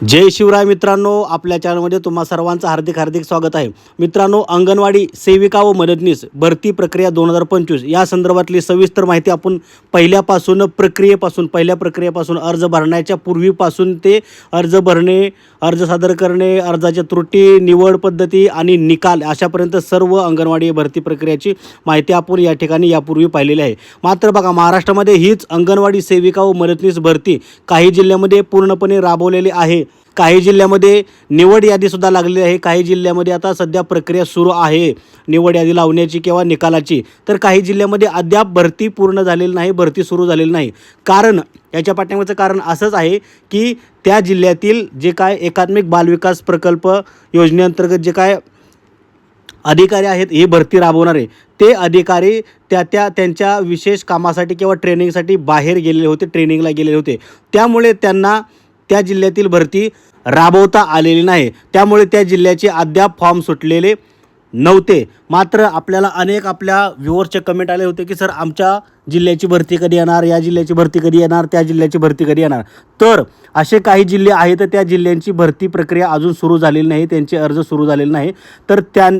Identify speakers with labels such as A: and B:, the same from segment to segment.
A: जय शिवराय मित्रांनो आपल्या चॅनलमध्ये तुम्हा सर्वांचं हार्दिक हार्दिक स्वागत आहे. मित्रांनो अंगणवाडी सेविका व मदतनीस भरती प्रक्रिया दोन हजार पंचवीस या संदर्भातली सविस्तर माहिती आपण पहिल्यापासून प्रक्रियेपासून पहिल्या प्रक्रियेपासून अर्ज भरण्याच्या पूर्वीपासून ते अर्ज भरणे अर्ज सादर करणे अर्जाच्या त्रुटी निवड पद्धती आणि निकाल अशापर्यंत सर्व अंगणवाडी भरती प्रक्रियाची माहिती आपण या ठिकाणी यापूर्वी पाहिलेली आहे. मात्र बघा महाराष्ट्रामध्ये हीच अंगणवाडी सेविका व मदतनीस भरती काही जिल्ह्यामध्ये पूर्णपणे राबवलेली आहे. काही जिल्ह्यामध्ये निवड यादीसुद्धा लागलेली आहे. काही जिल्ह्यामध्ये आता सध्या प्रक्रिया सुरू आहे. निवड यादी लावण्याची किंवा निकालाची. तर काही जिल्ह्यामध्ये अद्याप भरती पूर्ण झालेली नाही भरती सुरू झालेली नाही. कारण याच्या पाठिंबाचं कारण असंच आहे की त्या जिल्ह्यातील जे काय एकात्मिक बालविकास प्रकल्प योजनेअंतर्गत जे काय अधिकारी आहेत ही भरती राबवणारे ते अधिकारी त्या त्या त्यांच्या विशेष कामासाठी किंवा ट्रेनिंगसाठी बाहेर गेलेले होते ट्रेनिंगला गेलेले होते. त्यामुळे त्यांना त्या जिल्ह्यातील भरती राबवता आलेली नाही. त्यामुळे त्या जिल्ह्याचे अद्याप फॉर्म सुटलेले नव्हते. मात्र आपल्याला अनेक आपल्या व्ह्युअर्सचे कमेंट आले होते की सर आमच्या जिल्ह्याची भरती कधी येणार? या जिल्ह्याची भरती कधी येणार? त्या जिल्ह्याची भरती कधी येणार? तर असे काही जिल्हे आहेत त्या जिल्ह्यांची भरती प्रक्रिया अजून सुरू झालेली नाही त्यांचे अर्ज सुरू झालेले नाही. तर त्या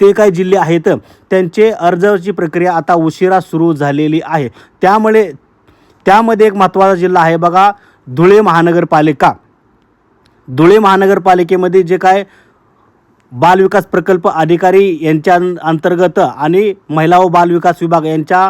A: ते काही जिल्हे आहेत त्यांचे अर्जाची प्रक्रिया आता उशिरा सुरू झालेली आहे. त्यामुळे त्यामध्ये एक महत्त्वाचा जिल्हा आहे बघा धुळे महानगरपालिका. धुळे महानगरपालिकेमध्ये जे काय बालविकास प्रकल्प अधिकारी यांच्या अंतर्गत आणि महिला व बालविकास विभाग यांच्या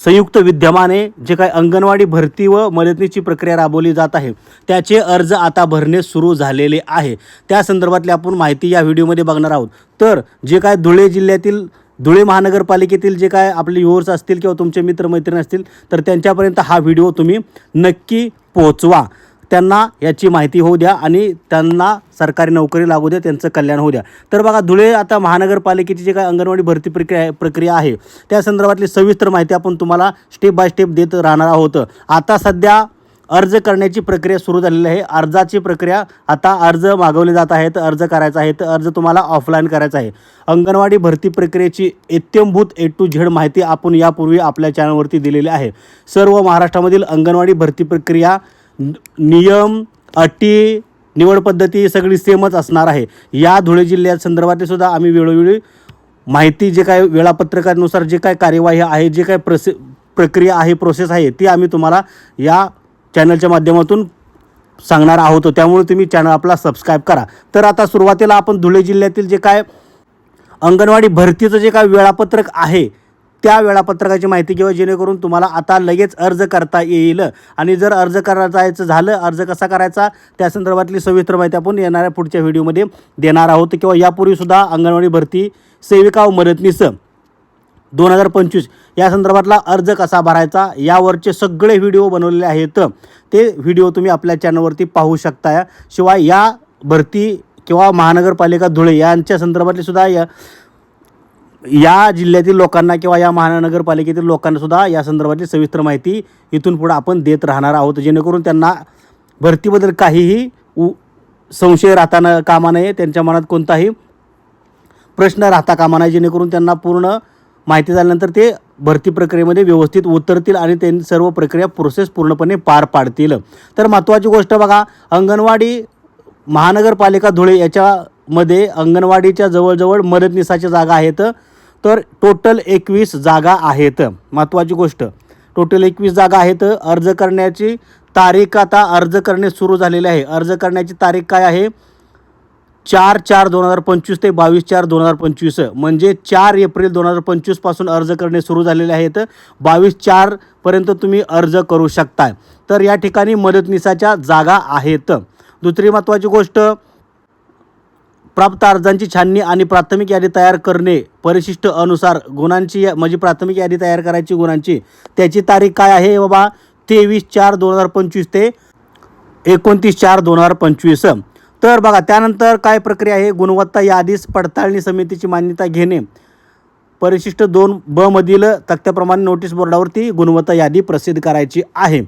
A: संयुक्त विद्यमाने जे काय अंगणवाडी भरती व मदतीची प्रक्रिया राबवली जात आहे त्याचे अर्ज आता भरणे सुरू झालेले आहे. त्या संदर्भातली आपण माहिती या व्हिडिओमध्ये बघणार आहोत. तर जे काय धुळे जिल्ह्यातील धुळे महानगरपालिकेतील जे काय आपले व्ह्युअर्स असतील किंवा तुमचे मित्रमैत्रिणी असतील तर त्यांच्यापर्यंत हा व्हिडिओ तुम्ही नक्की पोहोचवा. त्यांना याची माहिती होऊ द्या आणि त्यांना सरकारी नोकरी लागू द्या त्यांचं कल्याण होऊ द्या. तर बघा धुळे आता महानगरपालिकेची जी काय अंगणवाडी भरती प्रक्रिया प्रक्रिया आहे त्या संदर्भातली सविस्तर माहिती आपण तुम्हाला स्टेप बाय स्टेप देत राहणार आहोत. आता सध्या अर्ज करण्याची प्रक्रिया सुरू झालेली आहे. अर्जाची प्रक्रिया आता अर्ज मागवले जात आहेत अर्ज करायचा आहे. तर अर्ज तुम्हाला ऑफलाईन करायचा आहे. अंगणवाडी भरती प्रक्रियेची इत्यंभूत ए टू झेड माहिती आपण यापूर्वी आपल्या चॅनलवरती दिलेली आहे. सर्व महाराष्ट्रामधील अंगणवाडी भरती प्रक्रिया नियम अटी निवड पद्धती सगळी सेमच असणार आहे. या धुळे जिल्ह्यात संदर्भातली सुद्धा आम्ही वेळोवेळी माहिती जे काय वेळापत्रकानुसार जे काय कार्यवाही आहे जे काय प्रसे प्रक्रिया आहे प्रोसेस आहे ती आम्ही तुम्हाला या चॅनलच्या माध्यमातून सांगणार आहोत. त्यामुळे तुम्ही चॅनल आपला सबस्क्राईब करा. तर आता सुरुवातीला आपण धुळे जिल्ह्यातील जे काय अंगणवाडी भरतीचं जे काय वेळापत्रक आहे त्या वेळापत्रकाची माहिती घेऊ जेणेकरून तुम्हाला आता लगेच अर्ज करता येईल. आणि जर अर्ज करायचं झालं अर्ज कसा करायचा त्या संदर्भातली सविस्तर माहिती आपण येणाऱ्या पुढच्या व्हिडिओमध्ये देणार आहोत. किंवा यापूर्वीसुद्धा अंगणवाडी भरती सेविका व मदतनीस दोन हजार पंचवीस. या संदर्भातला अर्ज कसा भरायचा? यावरचे सगळे व्हिडिओ बनवलेले आहेत. ते व्हिडिओ तुम्ही आपल्या चॅनलवरती पाहू शकता. शिवाय या भरती किंवा महानगरपालिका धुळे यांच्या संदर्भातली सुद्धा या या जिल्ह्यातील लोकांना किंवा या महानगरपालिकेतील लोकांनासुद्धा या संदर्भातली सविस्तर माहिती इथून पुढे आपण देत राहणार आहोत. जेणेकरून त्यांना भरतीबद्दल काहीही उ संशय राहता न कामा नये. त्यांच्या मनात कोणताही प्रश्न राहता कामा नये. जेणेकरून त्यांना पूर्ण माहिती झाल्यानंतर ते भरती प्रक्रियेमध्ये व्यवस्थित उतरतील आणि त्यांनी सर्व प्रक्रिया प्रोसेस पूर्णपणे पार पाडतील. तर महत्त्वाची गोष्ट बघा अंगणवाडी महानगरपालिका धुळे याच्यामध्ये अंगणवाडीच्या जवळजवळ मदतनीसाच्या जागा आहेत. तर टोटल एकवीस जागा आहेत. महत्त्वाची गोष्ट टोटल एकवीस जागा आहेत. अर्ज करण्याची तारीख आता अर्ज करणे सुरू झालेले आहे. अर्ज करण्याची तारीख काय आहे? चार चार दोन हजार पंचवीस ते बावीस चार दोन हजार पंचवीस. म्हणजे चार एप्रिल दोन हजार पंचवीसपासून अर्ज करणे सुरू झालेले आहेत. बावीस चारपर्यंत तुम्ही अर्ज करू शकताय. तर या ठिकाणी मदतनीसाच्या जागा आहेत. दुसरी महत्त्वाची गोष्ट प्राप्त अर्जांची छाननी आणि प्राथमिक यादी तयार करणे परिशिष्ट अनुसार गुणांची या- म्हणजे प्राथमिक यादी तयार करायची गुणांची त्याची तारीख काय आहे बाबा? तेवीस चार दोन हजार पंचवीस ते एकोणतीस चार दोन हजार पंचवीस. तर बघा त्यानंतर काय प्रक्रिया आहे? गुणवत्ता यादीस पडताळणी समितीची मान्यता घेणे. परिशिष्ट दोन ब मधील तक्त्याप्रमाणे नोटीस बोर्डावरती गुणवत्ता यादी प्रसिद्ध करायची आहे.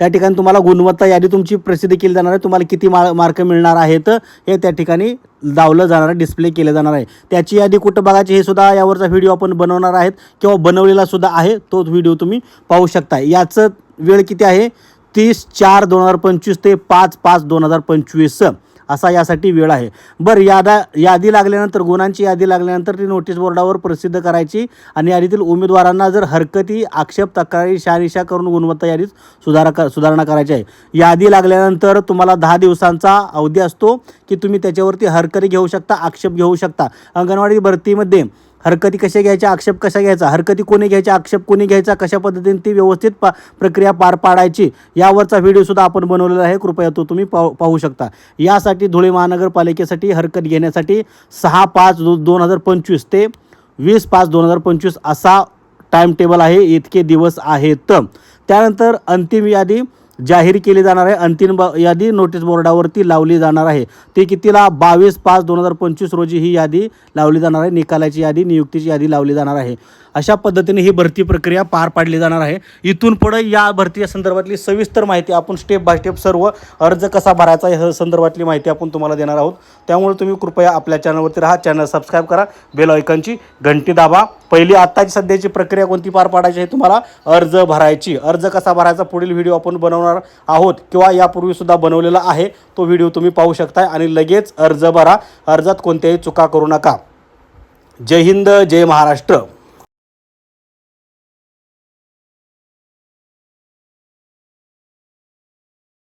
A: त्या ठिकाणी तुम्हाला गुणवत्ता यादी तुमची प्रसिद्ध केली जाणार आहे. तुम्हाला किती मा मार्क मिळणार आहेत हे त्या ठिकाणी लावलं जाणार आहे डिस्प्ले केलं जाणार आहे. त्याची यादी कुठं बघायची हे सुद्धा यावरचा व्हिडिओ आपण बनवणार आहेत किंवा बनवलेला सुद्धा आहे तो व्हिडिओ तुम्ही पाहू शकता. याचं वेळ किती आहे? तीस चार दोन हजार पंचवीस ते पाच पाच दोन हजार पंचवीस असा यासाठी वेळ आहे. बरं यादा यादी लागल्यानंतर गुणांची यादी लागल्यानंतर ती नोटीस बोर्डावर प्रसिद्ध करायची आणि यादीतील उमेदवारांना जर हरकती आक्षेप तक्रारी शहानिशा करून गुणवत्ता यादीत सुधारा क सुधारणा करायची आहे. यादी लागल्यानंतर तुम्हाला दहा दिवसांचा अवधी असतो की तुम्ही त्याच्यावरती हरकती घेऊ शकता आक्षेप घेऊ शकता. अंगणवाडी भरतीमध्ये हरकती कशा घ्यायच्या आक्षेप कशा घ्यायचा हरकती कोणी घ्यायच्या आक्षेप कोणी घ्यायचा कशा पद्धतीने ती व्यवस्थित पा प्रक्रिया पार पाडायची यावरचा व्हिडिओसुद्धा आपण बनवलेला आहे. कृपया तो तुम्ही पाहू पाहू शकता. यासाठी धुळे महानगरपालिकेसाठी हरकत घेण्यासाठी सहा पाच दो दोन हजार पंचवीस ते वीस पाच दोन हजार पंचवीस असा टाईम टेबल आहे. इतके दिवस आहेत. त्यानंतर अंतिम यादी जाहीर केली जाणार आहे. अंतिम ब यादी नोटीस बोर्डावरती लावली जाणार आहे. ते कितीला? बावीस पाच दोन हजार पंचवीस रोजी ही यादी लावली जाणार आहे. निकालाची यादी नियुक्तीची यादी लावली जाणार आहे. अशा पद्धतीने ही भरती प्रक्रिया पार पाडली जाणार आहे. इथून पुढे या भरती संदर्भातली सविस्तर माहिती आपण स्टेप बाय स्टेप सर्व अर्ज कसा भरायचा ह्या संदर्भातली माहिती आपण तुम्हाला देणार आहोत. त्यामुळे तुम्ही कृपया आपल्या चॅनलवरती राहा. चॅनल सबस्क्राईब करा. बेल ऐकनची घंटी दाबा. पहिली आत्ताची सध्याची प्रक्रिया कोणती पार पाडायची आहे तुम्हाला अर्ज भरायची. अर्ज कसा भरायचा पुढील व्हिडिओ आपण बनवणार आहोत किंवा यापूर्वीसुद्धा बनवलेला आहे तो व्हिडिओ तुम्ही पाहू शकताय आणि लगेच अर्ज भरा. अर्जात कोणत्याही चुका करू नका. जय हिंद जय महाराष्ट्र.